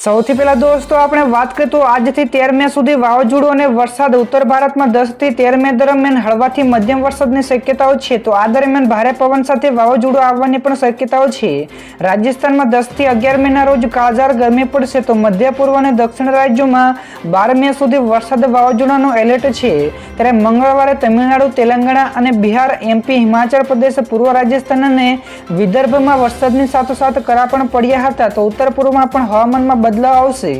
સૌથી પહેલા દોસ્તો, આપણે વાત કરીએ તો આજથી તેર મે સુધી વાવાઝોડું અને વરસાદ ઉત્તર ભારતમાં દસથી તેર મે દરમિયાન હળવાથી મધ્યમ વરસાદની શક્યતાઓ છે. તો આ દરમિયાન ભારે પવન સાથે વાવાઝોડું આવવાની પણ શક્યતાઓ છે. રાજસ્થાનમાં દસથી અગિયાર મેના રોજ કાળઝાળ ગરમી પડશે. તો મધ્ય પૂર્વ અને દક્ષિણ રાજ્યોમાં બાર મે સુધી વરસાદ વાવાઝોડાનો એલર્ટ છે. ત્યારે મંગળવારે તમિલનાડુ, તેલંગાણા અને બિહાર એમપી હિમાચલ પ્રદેશ, પૂર્વ રાજસ્થાન અને વિદર્ભમાં વરસાદની સાથોસાથ કરા પણ પડ્યા હતા. તો ઉત્તર પૂર્વમાં પણ હવામાનમાં બદલાવ આવશે.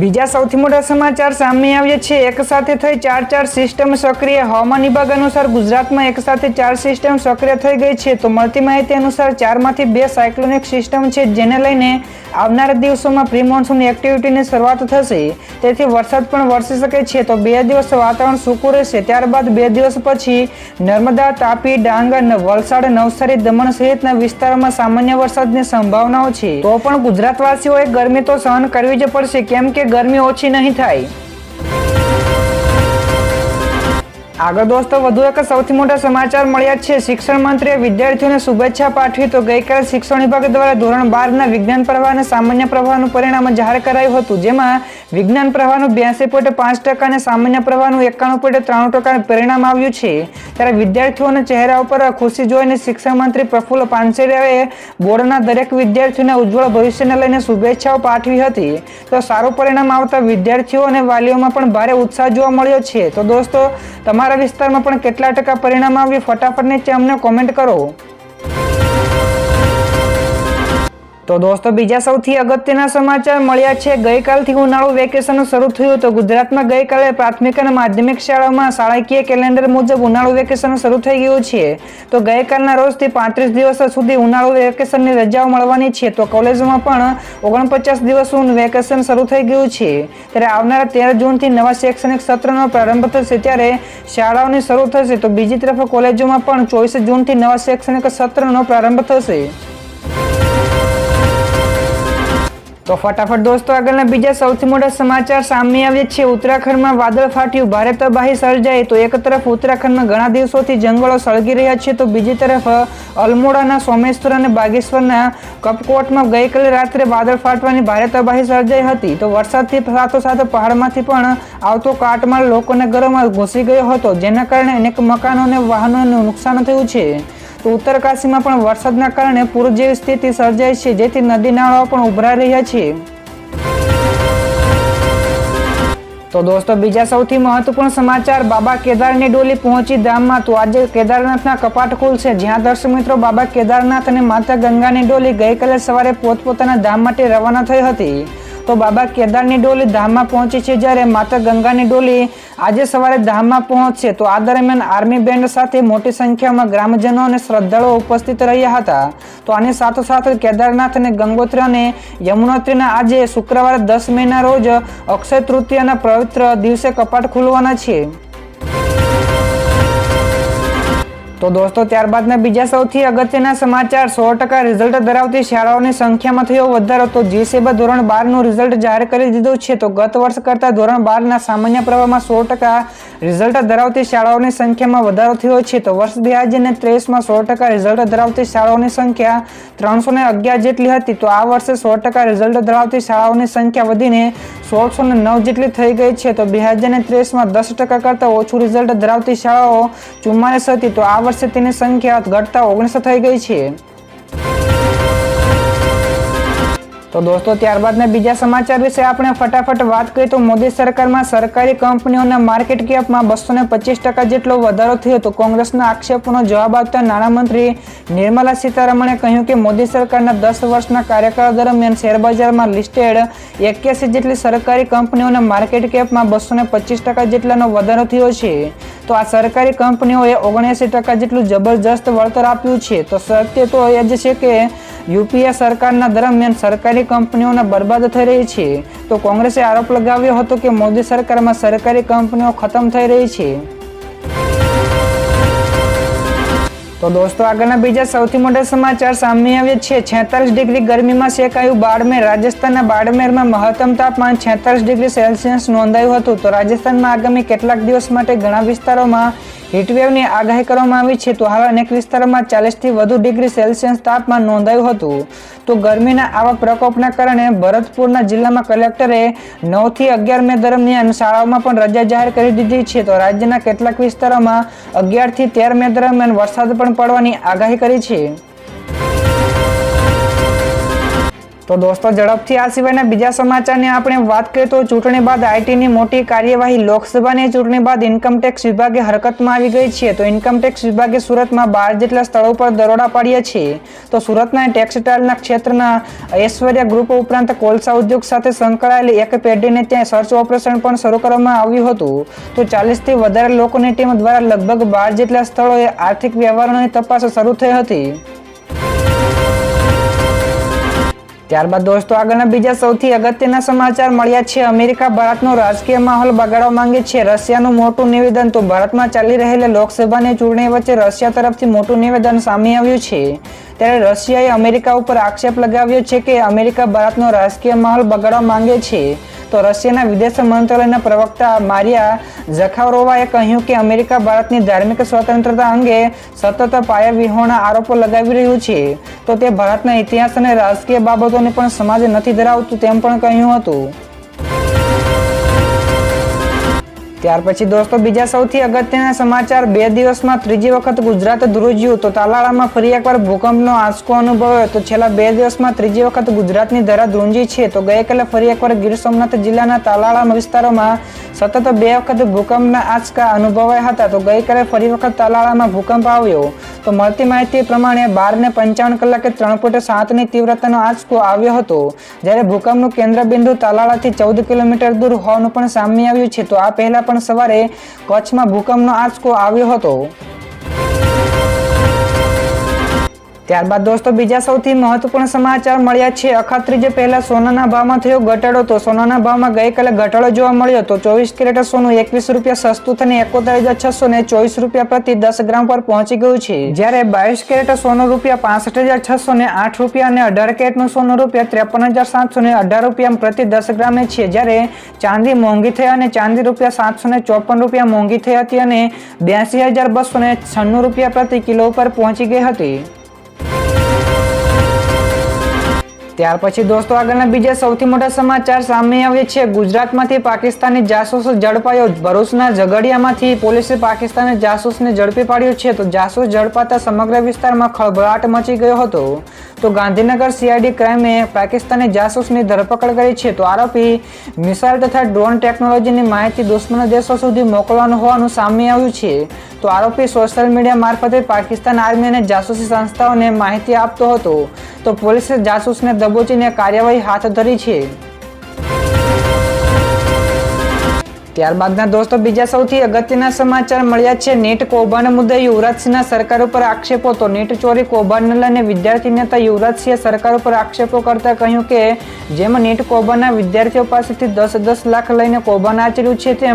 બીજા સૌથી મોટા સમાચાર સામે આવ્યા છે. એક સાથે થઈ ચાર ચાર સિસ્ટમ સક્રિય. હવામાન વિભાગ અનુસાર ગુજરાતમાં એક સાથે ચાર સિસ્ટમ સક્રિય થઈ ગઈ છે. તો મળતી માહિતી અનુસાર ચારમાંથી બે સાયક્લોનિક સિસ્ટમ છે, જેને લઈને આવનારા દિવસોમાં પ્રી મોન્સૂન એક્ટિવિટીની શરૂઆત થશે. તેથી વરસાદ પણ વરસી શકે છે. તો બે દિવસ વાતાવરણ સૂકું રહેશે. ત્યારબાદ બે દિવસ પછી નર્મદા, તાપી ડાંગ વલસાડ નવસારી, દમણ સહિતના વિસ્તારોમાં સામાન્ય વરસાદની સંભાવનાઓ છે. તો પણ ગુજરાતવાસીઓએ ગરમી તો સહન કરવી જ પડશે. કેમ કે ગરમી ઓછી નહીં થાય. આગળ દોસ્તો, વધુ એક સૌથી મોટા સમાચાર મળ્યા છે. શિક્ષણ મંત્રીએ વિદ્યાર્થીઓને શુભેચ્છા પાઠવી તો ગઈકાલે શિક્ષણ વિભાગ દ્વારા ધોરણ બારના વિજ્ઞાન પ્રવાહ અને સામાન્ય પ્રવાહનું પરિણામ જાહેર કરાયું હતું, જેમાં વિજ્ઞાન પ્રવાહનું બ્યાસી પોઈન્ટ પાંચ ટકા અને સામાન્ય પ્રવાહનું એકાણું પોઈન્ટ ત્રાણું ટકાનું પરિણામ આવ્યું છે. ત્યારે વિદ્યાર્થીઓના ચહેરા ઉપર ખુશી જોઈને શિક્ષણ મંત્રી પ્રફુલ્લ પાનસેરિયાએ બોર્ડના દરેક વિદ્યાર્થીઓને ઉજ્જવળ ભવિષ્યને લઈને શુભેચ્છાઓ પાઠવી હતી. તો સારું પરિણામ આવતા વિદ્યાર્થીઓ અને વાલીઓમાં પણ ભારે ઉત્સાહ જોવા મળ્યો છે. તો દોસ્તો, તમારા વિસ્તારમાં પણ કેટલા ટકા પરિણામ આવ્યું? ફટાફટ નીચે અમને કોમેન્ટ કરો. તો દોસ્તો, બીજા સૌથી અગત્યના સમાચાર મળ્યા છે. ગઈકાલથી ઉનાળુ વેકેશન શરૂ થયું તો ગુજરાતમાં ગઈકાલે પ્રાથમિક અને માધ્યમિક શાળાઓમાં શાળાકીય કેલેન્ડર મુજબ ઉનાળુ વેકેશન શરૂ થઈ ગયું છે. તો ગઈકાલના રોજથી પાંત્રીસ દિવસ સુધી ઉનાળુ વેકેશનની રજાઓ મળવાની છે. તો કોલેજોમાં પણ ઓગણપચાસ દિવસનું વેકેશન શરૂ થઈ ગયું છે. ત્યારે આવનારા તેર જૂનથી નવા શૈક્ષણિક સત્રનો પ્રારંભ થશે ત્યારે શાળાઓની શરૂ થશે. તો બીજી તરફ કોલેજોમાં પણ ચોવીસ જૂનથી નવા શૈક્ષણિક સત્રનો પ્રારંભ થશે. તો ફટાફટ દોસ્તો, આગળના બીજા સૌથી મોટા સમાચાર સામે આવે છે. ઉત્તરાખંડમાં વાદળ ફાટ્યું. ભારે તબાહી સર્જાઈ. તો એક તરફ ઉત્તરાખંડમાં ઘણા દિવસોથી જંગલો સળગી રહ્યા છે. તો બીજી તરફ અલમોડાના સોમેશ્વર અને બાગેશ્વરના કપકોટમાં ગઈકાલે રાત્રે વાદળ ફાટવાની ભારે તબાહી સર્જાઈ હતી. તો વરસાદથી સાથોસાથ પહાડમાંથી પણ આવતો કાટમાળ લોકોને ઘરોમાં ઘૂસી ગયો હતો, જેના કારણે અનેક મકાનો અને વાહનોનું નુકસાન થયું છે. તો ઉત્તરકાશીમાં પણ વરસાદના કારણે પૂર જેવી સ્થિતિ સર્જાઈ છે, જેથી નદી નાળાઓ પણ ઉભરાઈ રહ્યા છે. તો દોસ્તો, બીજા સૌથી મહત્વપૂર્ણ સમાચાર, બાબા કેદારની ડોલી પહોંચી ધામમાં. તો આજે કેદારનાથના કપાટ ખુલશે જ્યાં દર્શક મિત્રો બાબા કેદારનાથ અને માતા ગંગાની ડોલી ગઈકાલે સવારે પોતપોતાના ધામ માટે રવાના થઈ હતી. તો બાબા કેદારની ડોલી ધામમાં પહોંચી છે જ્યારે માતા ગંગાની ડોલી આજે સવારે ધામમાં પહોંચશે. તો આ દરમિયાન આર્મી બેન્ડ સાથે મોટી સંખ્યામાં ગ્રામજનો અને શ્રદ્ધાળુઓ ઉપસ્થિત રહ્યા હતા. તો આની સાથોસાથ કેદારનાથ અને ગંગોત્રી અને યમુનોત્રીના આજે શુક્રવારે દસ મેના રોજ અક્ષય તૃતીયાના પવિત્ર દિવસે કપાટ ખુલવાના છે. તો દોસ્તો, ત્યારબાદના બીજા સૌથી અગત્યના સમાચાર, સો ટકા રિઝલ્ટ ધરાવતી શાળાઓની સંખ્યામાં થયો વધારો. તો જીસેબા ધોરણ બારનું રિઝલ્ટ જાહેર કરી દીધું છે. તો ગત વર્ષ કરતાં ધોરણ બારના સામાન્ય પ્રવાહમાં સો ટકા રિઝલ્ટ ધરાવતી શાળાઓની સંખ્યામાં વધારો થયો છે. તો વર્ષ બે હજાર ને ત્રેવીસમાં સો ટકા રિઝલ્ટ ધરાવતી શાળાઓની સંખ્યા ત્રણસો ને અગિયાર જેટલી હતી. તો આ વર્ષે સો ટકા રિઝલ્ટ ધરાવતી શાળાઓની સંખ્યા વધીને સોળસો ને નવ જેટલી થઈ ગઈ છે. તો બે હજાર ત્રેવીસમાં દસ ટકા કરતાં ઓછું રિઝલ્ટ ધરાવતી શાળાઓ ચુમ્માલીસ હતી. તો આ વર્ષે તેની સંખ્યા ઘટતા ઓગણીસો થઈ ગઈ છે. તો દોસ્તો ત્યારબાદના બીજા સમાચાર વિશે આપણે ફટાફટ વાત કરીએ તો મોદી સરકારમાં સરકારી કંપનીઓના માર્કેટ કેપમાં બસો ને પચીસ ટકા જેટલો વધારો થયો તો કોંગ્રેસના આક્ષેપોનો જવાબ આપતા નાણામંત્રી નિર્મલા સીતારમણે કહ્યું કે મોદી સરકારના દસ વર્ષના કાર્યકાળ દરમિયાન શેરબજારમાં લિસ્ટેડ એક્યાસી જેટલી સરકારી કંપનીઓના માર્કેટ કેપમાં બસો ને પચીસ ટકા જેટલાનો વધારો થયો છે. તો આ સરકારી કંપનીઓએ ઓગણએંસી ટકા જેટલું જબરજસ્ત વળતર આપ્યું છે. તો સત્ય તો એ જ છે કે યુપીએ સરકારના દરમિયાન સરકારી કંપનીઓને બરબાદ થઈ રહી છે. તો કોંગ્રેસે આરોપ લગાવ્યો હતો કે મોદી સરકારમાં સરકારી કંપનીઓ ખતમ થઈ રહી છે. તો દોસ્તો, આગળના બીજા સૌથી મોટા સમાચાર સામે આવ્યા છે. છેતાલીસ ડિગ્રી ગરમીમાં શેકાયું બાડમેર. રાજસ્થાનના બાડમેરમાં મહત્તમ તાપમાન છેતાલીસ ડિગ્રી સેલ્સિયસ નોંધાયું હતું. તો રાજસ્થાનમાં આગામી કેટલાક દિવસ માટે ઘણા વિસ્તારોમાં હીટવેવની આગાહી કરવામાં આવી છે, તો હાલ અનેક વિસ્તારોમાં ચાલીસથી વધુ ડિગ્રી સેલ્સિયસ તાપમાન નોંધાયું હતું. તો ગરમીના આવા પ્રકોપના કારણે ભરતપુરના જિલ્લામાં કલેક્ટરે નવથી અગિયાર મે દરમિયાન શાળાઓમાં પણ રજા જાહેર કરી દીધી છે, તો રાજ્યના કેટલાક વિસ્તારોમાં અગિયારથી તેર મે દરમિયાન વરસાદ પણ પડવાની આગાહી કરી છે. તો દોસ્તો, ઝડપથી આ સિવાયના બીજા સમાચારની આપણે વાત કરીએ તો ચૂંટણી બાદ આઈટીની મોટી કાર્યવાહી લોકસભાની ચૂંટણી બાદ ઇન્કમટેક્સ વિભાગે હરકતમાં આવી ગઈ છે. તો ઇન્કમટેક્સ વિભાગે સુરતમાં બાર જેટલા સ્થળો પર દરોડા પાડ્યા છે. તો સુરતના ટેક્સટાઇલના ક્ષેત્રના ઐશ્વર્યા ગ્રુપ ઉપરાંત કોલસા ઉદ્યોગ સાથે સંકળાયેલી એક પેઢીને ત્યાં સર્ચ ઓપરેશન પણ શરૂ કરવામાં આવ્યું હતું. તો ચાલીસથી વધારે લોકોની ટીમ દ્વારા લગભગ બાર જેટલા સ્થળોએ આર્થિક વ્યવહારોની તપાસ શરૂ થઈ હતી. ત્યારબાદ દોસ્તો આગળના બીજા સૌથી અગત્યના સમાચાર મળ્યા છે. અમેરિકા ભારતનો રાજકીય માહોલ બગાડવા માંગે છે. રશિયાનું મોટું નિવેદન તો ભારતમાં ચાલી રહેલી લોકસભાની ચૂંટણી વચ્ચે રશિયા તરફથી મોટું નિવેદન સામે આવ્યું છે. ત્યારે રશિયાએ અમેરિકા ઉપર આક્ષેપ લગાવ્યો છે કે અમેરિકા ભારતનો રાજકીય માહોલ બગાડવા માંગે છે. તો રશિયાના વિદેશ મંત્રાલયના પ્રવક્તા મારિયા ઝખારોવાએ કહ્યું કે અમેરિકા ભારતની ધાર્મિક સ્વતંત્રતા અંગે સતત પાયાવિહોણા આરોપો લગાવી રહ્યું છે. તો તે ભારતના ઇતિહાસ અને રાજકીય બાબતોને પણ સમાજ નથી ધરાવતું તેમ પણ કહ્યું હતું. ત્યાર પછી દોસ્તો, બીજા સૌથી અગત્યના સમાચાર બે દિવસમાં ત્રીજી વખત ગુજરાત ધ્રુજ્યું. તો તાલાળામાં ફરી એકવાર ભૂકંપનો આંચકો અનુભવ્યો. તો છેલ્લા બે દિવસમાં ત્રીજી વખત ગુજરાતની ધરા ધ્રુંજી છે. તો ગઈકાલે ફરી એકવાર ગીર સોમનાથ જિલ્લાના તાલાળા વિસ્તારોમાં સતત બે વખત ભૂકંપના આંચકા અનુભવાયા હતા. તો ગઈકાલે ફરી વખત તાલાળામાં ભૂકંપ આવ્યો. તો મળતી માહિતી પ્રમાણે બાર ને પંચાવન કલાકે ત્રણ પોઈન્ટ સાતની તીવ્રતાનો આંચકો આવ્યો હતો. જ્યારે ભૂકંપનું કેન્દ્રબિંદુ તાલાળાથી ચૌદ કિલોમીટર દૂર હોવાનું પણ સામે આવ્યું છે. તો આ પહેલા પણ સવારે કચ્છમાં ભૂકંપનો આંચકો આવ્યો હતો ત્યારબાદ દોસ્તો, બીજા સૌથી મહત્વપૂર્ણ સમાચાર મળ્યા છે. અખાત્રીજે પહેલા સોનાના ભાવમાં થયો ઘટાડો. તો સોનાના ભાવમાં ગઈકાલે ઘટાડો જોવા મળ્યો તો ચોવીસ કેરેટ સોનું એકવીસ રૂપિયા સસ્તું થઈને એકોતેર હજાર છસો ને ચોવીસ રૂપિયા પ્રતિ દસ ગ્રામ પર પહોંચી ગયું છે. જ્યારે બાવીસ કેરેટ સોનું રૂપિયા પાસઠ હજાર છસો ને આઠ રૂપિયા અને અઢાર કેરેટનું સોનું રૂપિયા ત્રેપન હજાર સાતસો ને અઢાર રૂપિયા પ્રતિ દસ ગ્રામે છે. જ્યારે ચાંદી મોંઘી થઈ અને ચાંદી રૂપિયા સાતસો ને ચોપન રૂપિયા મોંઘી થઈ હતી અને બ્યાસી હજાર બસો ને છન્નું રૂપિયા પ્રતિ કિલો ઉપર પહોંચી ગઈ હતી. ત્યાર પછી દોસ્તો આગળના બીજા સૌથી મોટા સમાચાર સામે આવે છે. ગુજરાતમાંથી પાકિસ્તાની જાસૂસ ઝડપાયો. ભરૂચના ઝઘડિયામાંથી પોલીસે પાકિસ્તાની જાસૂસને ઝડપી પાડ્યો છે. તો જાસૂસ ઝડપાતા સમગ્ર વિસ્તારમાં ખળભળાટ મચી ગયો હતો. તો ગાંધીનગર સીઆઈડી ક્રાઇમે પાકિસ્તાની જાસૂસની ધરપકડ કરી છે. તો આરોપી મિસાઇલ તથા ડ્રોન ટેકનોલોજીની માહિતી દુશ્મન દેશો સુધી મોકલવાનું હોવાનું સામે આવ્યું છે. તો આરોપી સોશિયલ મીડિયા મારફતે પાકિસ્તાન આર્મી અને જાસૂસી સંસ્થાઓને માહિતી આપતો હતો. તો પોલીસે જાસૂસને દબોચીને કાર્યવાહી હાથ ધરી છે. ત્યારબાદના દોસ્તો, બીજા સૌથી અગત્યના સમાચાર મળ્યા છે. નીટ કૌભાંડ મુદ્દે યુવરાજસિંહના સરકાર ઉપર આક્ષેપો. તો નીટ ચોરી કૌભાંડને લઈને વિદ્યાર્થી નેતા યુવરાજસિંહે સરકાર ઉપર આક્ષેપો કરતા કહ્યું કે, જેમ નીટ કૌભાંડના વિદ્યાર્થીઓ પાસેથી દસ દસ લાખ લઈને કૌભાંડ આચર્યું છે, તેમ